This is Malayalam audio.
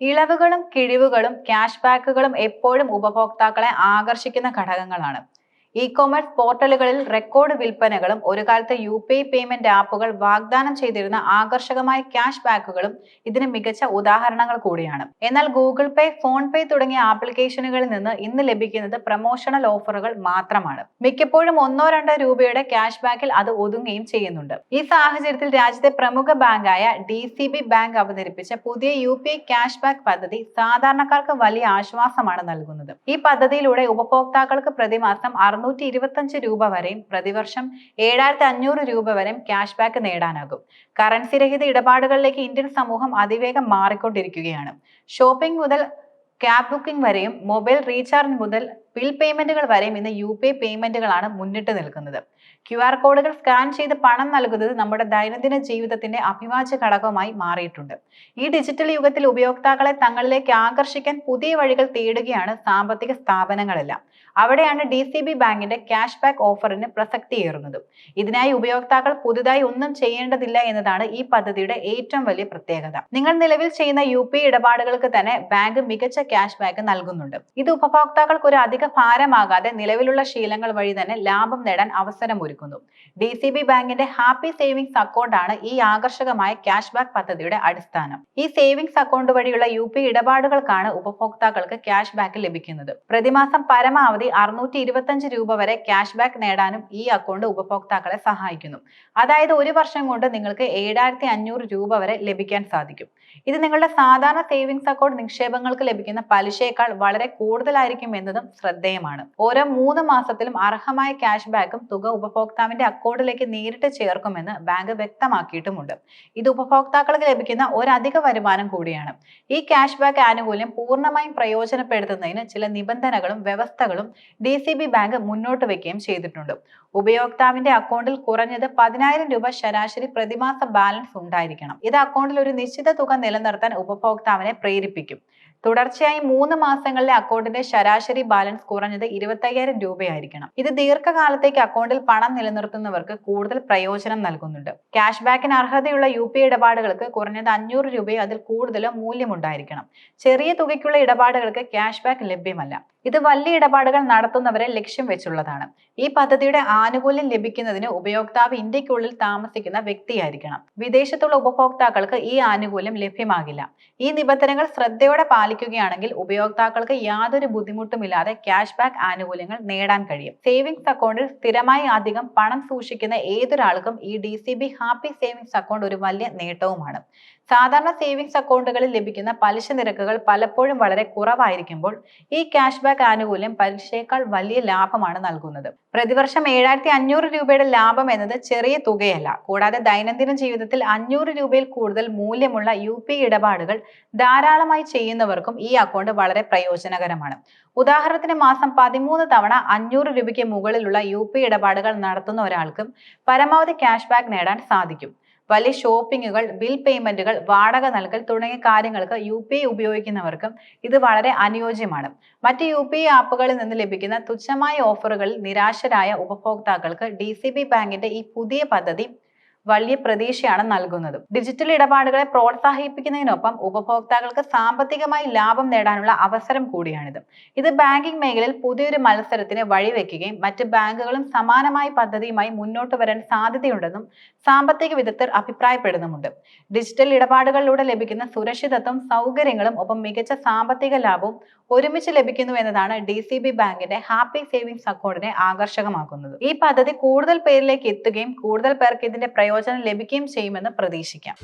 ഇളവുകളും കിഴിവുകളും ക്യാഷ് ബാക്കുകളും എപ്പോഴും ഉപഭോക്താക്കളെ ആകർഷിക്കുന്ന ഘടകങ്ങളാണ്. ഇ കൊമേഴ്സ് പോർട്ടലുകളിൽ റെക്കോർഡ് വിൽപ്പനകളും ഒരു കാലത്ത് യു പി ഐ പേയ്മെന്റ് ആപ്പുകൾ വാഗ്ദാനം ചെയ്തിരുന്ന ആകർഷകമായ ക്യാഷ് ബാക്കുകളും ഇതിന് മികച്ച ഉദാഹരണങ്ങൾ കൂടിയാണ്. എന്നാൽ ഗൂഗിൾ പേ ഫോൺ പേ തുടങ്ങിയ ആപ്ലിക്കേഷനുകളിൽ നിന്ന് ഇന്ന് ലഭിക്കുന്നത് പ്രൊമോഷണൽ ഓഫറുകൾ മാത്രമാണ്. മിക്കപ്പോഴും ഒന്നോ രണ്ടോ രൂപയുടെ ക്യാഷ് ബാക്കിൽ അത് ഒതുങ്ങുകയും ചെയ്യുന്നുണ്ട്. ഈ സാഹചര്യത്തിൽ രാജ്യത്തെ പ്രമുഖ ബാങ്കായ ഡി സി ബി ബാങ്ക് അവതരിപ്പിച്ച പുതിയ U P I cash back പദ്ധതി സാധാരണക്കാർക്ക് വലിയ ആശ്വാസമാണ് നൽകുന്നത്. ഈ പദ്ധതിയിലൂടെ ഉപഭോക്താക്കൾക്ക് പ്രതിമാസം അറുന്നൂറ്റി ഇരുപത്തഞ്ച് രൂപ വരെയും പ്രതിവർഷം ഏഴായിരത്തി അഞ്ഞൂറ് രൂപ വരെയും ക്യാഷ് ബാക്ക് നേടാനാകും. കറൻസി രഹിത ഇടപാടുകളിലേക്ക് ഇന്ത്യൻ സമൂഹം അതിവേഗം മാറിക്കൊണ്ടിരിക്കുകയാണ്. ഷോപ്പിംഗ് മുതൽ ക്യാബ് ബുക്കിംഗ് വരെയും മൊബൈൽ റീചാർജ് മുതൽ ബിൽ പേയ്മെന്റുകൾ വരെയും ഇന്ന് യു പി പേയ്മെന്റുകളാണ് മുന്നിട്ട് നിൽക്കുന്നത്. ക്യു ആർ കോഡുകൾ സ്കാൻ ചെയ്ത് പണം നൽകുന്നത് നമ്മുടെ ദൈനംദിന ജീവിതത്തിന്റെ അഭിവാജ്യ ഘടകമായി മാറിയിട്ടുണ്ട്. ഈ ഡിജിറ്റൽ യുഗത്തിൽ ഉപയോക്താക്കളെ തങ്ങളിലേക്ക് ആകർഷിക്കാൻ പുതിയ വഴികൾ തേടുകയാണ് സാമ്പത്തിക സ്ഥാപനങ്ങളെല്ലാം. അവിടെയാണ് ഡി സി ബി ബാങ്കിന്റെ ക്യാഷ് ബാക്ക് ഓഫറിന് പ്രസക്തിയേറുന്നത്. ഇതിനായി ഉപയോക്താക്കൾ പുതുതായി ഒന്നും ചെയ്യേണ്ടതില്ല എന്നതാണ് ഈ പദ്ധതിയുടെ ഏറ്റവും വലിയ പ്രത്യേകത. നിങ്ങൾ നിലവിൽ ചെയ്യുന്ന യു പി ഇടപാടുകൾക്ക് തന്നെ ബാങ്ക് മികച്ച ക്യാഷ് ബാക്ക് നൽകുന്നുണ്ട്. ഇത് ഉപഭോക്താക്കൾക്ക് ഒരു അധിക ഭാരമാകാതെ നിലവിലുള്ള ശീലങ്ങൾ വഴി തന്നെ ലാഭം നേടാൻ അവസരമൊരുക്കുന്നു ഡി സി ബി ബാങ്കിന്റെ ഹാപ്പി സേവിങ്സ് അക്കൗണ്ട് ആണ് ഈ ആകർഷകമായ ക്യാഷ് ബാക്ക് പദ്ധതിയുടെ അടിസ്ഥാനം. ഈ സേവിങ്സ് അക്കൗണ്ട് വഴിയുള്ള യു പി ഇടപാടുകൾക്കാണ് ഉപഭോക്താക്കൾക്ക് ക്യാഷ് ബാക്ക് ലഭിക്കുന്നത്. പ്രതിമാസം പരമാവധി അറുന്നൂറ്റി ഇരുപത്തഞ്ച് രൂപ വരെ ക്യാഷ് ബാക്ക് നേടാനും ഈ അക്കൗണ്ട് ഉപഭോക്താക്കളെ സഹായിക്കുന്നു. അതായത് ഒരു വർഷം കൊണ്ട് നിങ്ങൾക്ക് ഏഴായിരത്തി അഞ്ഞൂറ് രൂപ വരെ ലഭിക്കാൻ സാധിക്കും. ഇത് നിങ്ങളുടെ സാധാരണ സേവിങ്സ് അക്കൗണ്ട് നിക്ഷേപങ്ങൾക്ക് ലഭിക്കുന്ന പലിശയേക്കാൾ വളരെ കൂടുതലായിരിക്കും എന്നതും ശ്രദ്ധേയമാണ്. ഓരോ മൂന്ന് മാസത്തിലും അർഹമായ ക്യാഷ് ബാക്കും തുക ഉപഭോക്താവിന്റെ അക്കൗണ്ടിലേക്ക് നേരിട്ട് ചേർക്കുമെന്ന് ബാങ്ക് വ്യക്തമാക്കിയിട്ടുമുണ്ട്. ഇത് ഉപഭോക്താക്കൾക്ക് ലഭിക്കുന്ന ഒരധിക വരുമാനം കൂടിയാണ്. ഈ ക്യാഷ് ബാക്ക് ആനുകൂല്യം പൂർണമായും പ്രയോജനപ്പെടുത്തുന്നതിന് ചില നിബന്ധനകളും വ്യവസ്ഥകളും ഡി സി ബി ബാങ്ക് മുന്നോട്ട് വെക്കുകയും ചെയ്തിട്ടുണ്ട്. ഉപയോക്താവിന്റെ അക്കൗണ്ടിൽ കുറഞ്ഞത് പതിനായിരം രൂപ ശരാശരി പ്രതിമാസ ബാലൻസ് ഉണ്ടായിരിക്കണം. ഇത് അക്കൗണ്ടിൽ ഒരു നിശ്ചിത തുക നിലനിർത്താൻ ഉപഭോക്താവിനെ പ്രേരിപ്പിക്കും. തുടർച്ചയായി മൂന്ന് മാസങ്ങളിലെ അക്കൗണ്ടിന്റെ ശരാശരി ബാലൻസ് കുറഞ്ഞത് ഇരുപത്തയ്യായിരം രൂപയായിരിക്കണം. ഇത് ദീർഘകാലത്തേക്ക് അക്കൗണ്ടിൽ പണം നിലനിർത്തുന്നവർക്ക് കൂടുതൽ പ്രയോജനം നൽകുന്നുണ്ട്. ക്യാഷ് ബാക്കിന് അർഹതയുള്ള യു പി ഇടപാടുകൾക്ക് കുറഞ്ഞത് അഞ്ഞൂറ് രൂപയോ അതിൽ കൂടുതലോ മൂല്യമുണ്ടായിരിക്കണം. ചെറിയ തുകയ്ക്കുള്ള ഇടപാടുകൾക്ക് ക്യാഷ് ബാക്ക് ലഭ്യമല്ല. ഇത് വലിയ ഇടപാടുകൾ നടത്തുന്നവരെ ലക്ഷ്യം വെച്ചുള്ളതാണ്. ഈ പദ്ധതിയുടെ ആനുകൂല്യം ലഭിക്കുന്നതിന് ഉപയോക്താവ് ഇന്ത്യക്കുള്ളിൽ താമസിക്കുന്ന വ്യക്തിയായിരിക്കണം. വിദേശത്തുള്ള ഉപഭോക്താക്കൾക്ക് ഈ ആനുകൂല്യം ലഭ്യമാകില്ല. ഈ നിബന്ധനകൾ ശ്രദ്ധയോടെ പാലിക്കുകയാണെങ്കിൽ ഉപയോക്താക്കൾക്ക് യാതൊരു ബുദ്ധിമുട്ടുമില്ലാതെ ക്യാഷ് ബാക്ക് ആനുകൂല്യങ്ങൾ നേടാൻ കഴിയും. സേവിങ്സ് അക്കൗണ്ടിൽ സ്ഥിരമായി അധികം പണം സൂക്ഷിക്കുന്ന ഏതൊരാൾക്കും ഈ ഡി ഹാപ്പി സേവിങ്സ് അക്കൗണ്ട് ഒരു വലിയ നേട്ടവുമാണ്. സാധാരണ സേവിങ്സ് അക്കൗണ്ടുകളിൽ ലഭിക്കുന്ന പലിശ നിരക്കുകൾ പലപ്പോഴും വളരെ കുറവായിരിക്കുമ്പോൾ ഈ ക്യാഷ് ബാക്ക് ആനുകൂല്യം പലിശയേക്കാൾ വലിയ ലാഭമാണ് നൽകുന്നത്. പ്രതിവർഷം ഏഴായിരത്തി അഞ്ഞൂറ് രൂപയുടെ ലാഭം എന്നത് ചെറിയ തുകയല്ല. കൂടാതെ ദൈനംദിന ജീവിതത്തിൽ അഞ്ഞൂറ് രൂപയിൽ കൂടുതൽ മൂല്യമുള്ള യു പി ഇടപാടുകൾ ധാരാളമായി ചെയ്യുന്നവർക്കും ഈ അക്കൗണ്ട് വളരെ പ്രയോജനകരമാണ്. ഉദാഹരണത്തിന് മാസം പതിമൂന്ന് തവണ അഞ്ഞൂറ് രൂപയ്ക്ക് മുകളിലുള്ള യു പി ഇടപാടുകൾ നടത്തുന്ന ഒരാൾക്കും പരമാവധി ക്യാഷ് ബാക്ക് നേടാൻ സാധിക്കും. വലിയ ഷോപ്പിങ്ങുകൾ ബിൽ പേയ്മെന്റുകൾ വാടക നൽകൽ തുടങ്ങിയ കാര്യങ്ങൾക്ക് യു പി ഐ ഉപയോഗിക്കുന്നവർക്കും ഇത് വളരെ അനുയോജ്യമാണ്. മറ്റ് യു പി ഐ ആപ്പുകളിൽ നിന്ന് ലഭിക്കുന്ന തുച്ഛമായ ഓഫറുകളിൽ നിരാശരായ ഉപഭോക്താക്കൾക്ക് ഡി സി ബി ബാങ്കിന്റെ ഈ പുതിയ പദ്ധതി വലിയ പ്രതീക്ഷയാണ് നൽകുന്നത്. ഡിജിറ്റൽ ഇടപാടുകളെ പ്രോത്സാഹിപ്പിക്കുന്നതിനൊപ്പം ഉപഭോക്താക്കൾക്ക് സാമ്പത്തികമായി ലാഭം നേടാനുള്ള അവസരം കൂടിയാണിത്. ഇത് ബാങ്കിംഗ് മേഖലയിൽ പുതിയൊരു മത്സരത്തിന് വഴിവെക്കുകയും മറ്റ് ബാങ്കുകളും സമാനമായ പദ്ധതിയുമായി മുന്നോട്ട് വരാൻ സാധ്യതയുണ്ടെന്നും സാമ്പത്തിക വിദഗ്ധർ അഭിപ്രായപ്പെടുന്നുമുണ്ട്. ഡിജിറ്റൽ ഇടപാടുകളിലൂടെ ലഭിക്കുന്ന സുരക്ഷിതത്വം സൗകര്യങ്ങളും ഒപ്പം മികച്ച സാമ്പത്തിക ലാഭവും ഒരുമിച്ച് ലഭിക്കുന്നു എന്നതാണ് ഡി സി ബി ബാങ്കിന്റെ ഹാപ്പി സേവിങ്സ് അക്കൗണ്ടിനെ ആകർഷകമാക്കുന്നത്. ഈ പദ്ധതി കൂടുതൽ പേരിലേക്ക് എത്തുകയും കൂടുതൽ പേർക്ക് ഇതിന്റെ പ്രയോജനം ലഭിക്കുകയും ചെയ്യുമെന്ന് പ്രതീക്ഷിക്കാം.